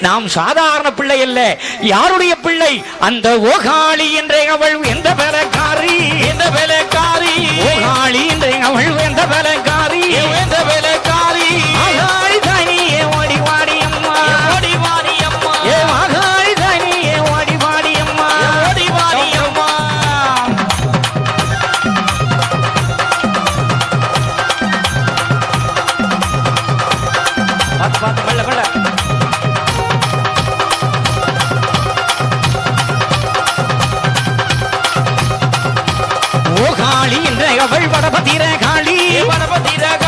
நாம் சாதாரண பிள்ளை அல்ல. யாருடைய பிள்ளை? அந்த ஓகாளி என்ற அவள். எந்த வேலைக்காரி? எந்த வேலைக்காரி? ஓகாளி भाई बड़ा बधीरे खाली। बड़ा बधीरे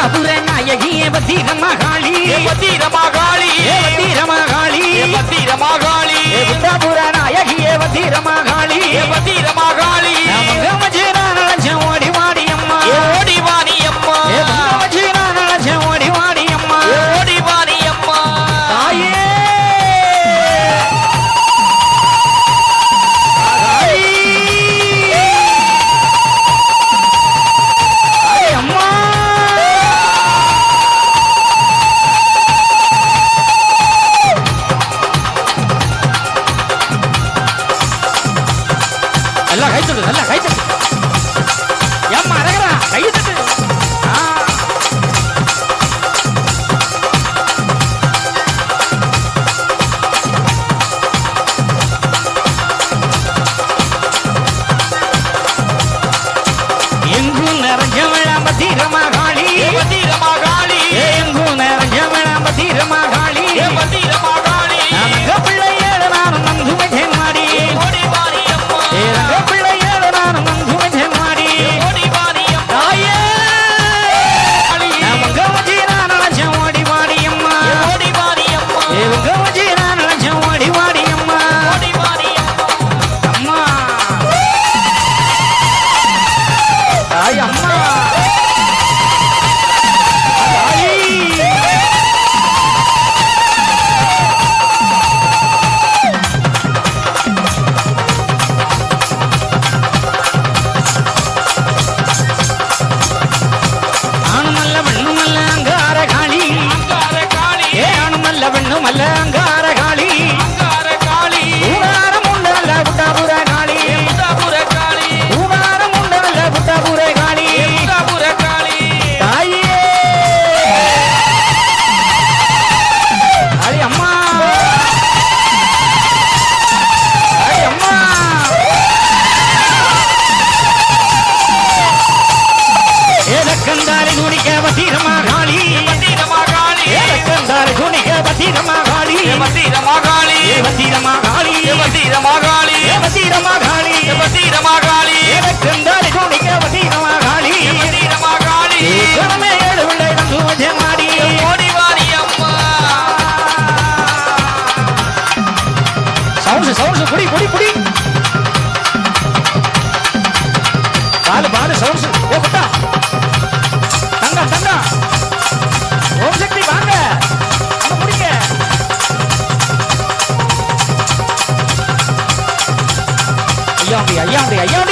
மதுர நாயகியே பத்திர மகாளி. பத்திர மகாளி. பத்திர மகாளி. பத்திர மகாளி. புத்தபுர நாயகியே பத்திர या महाराज மலங்க arriba, y.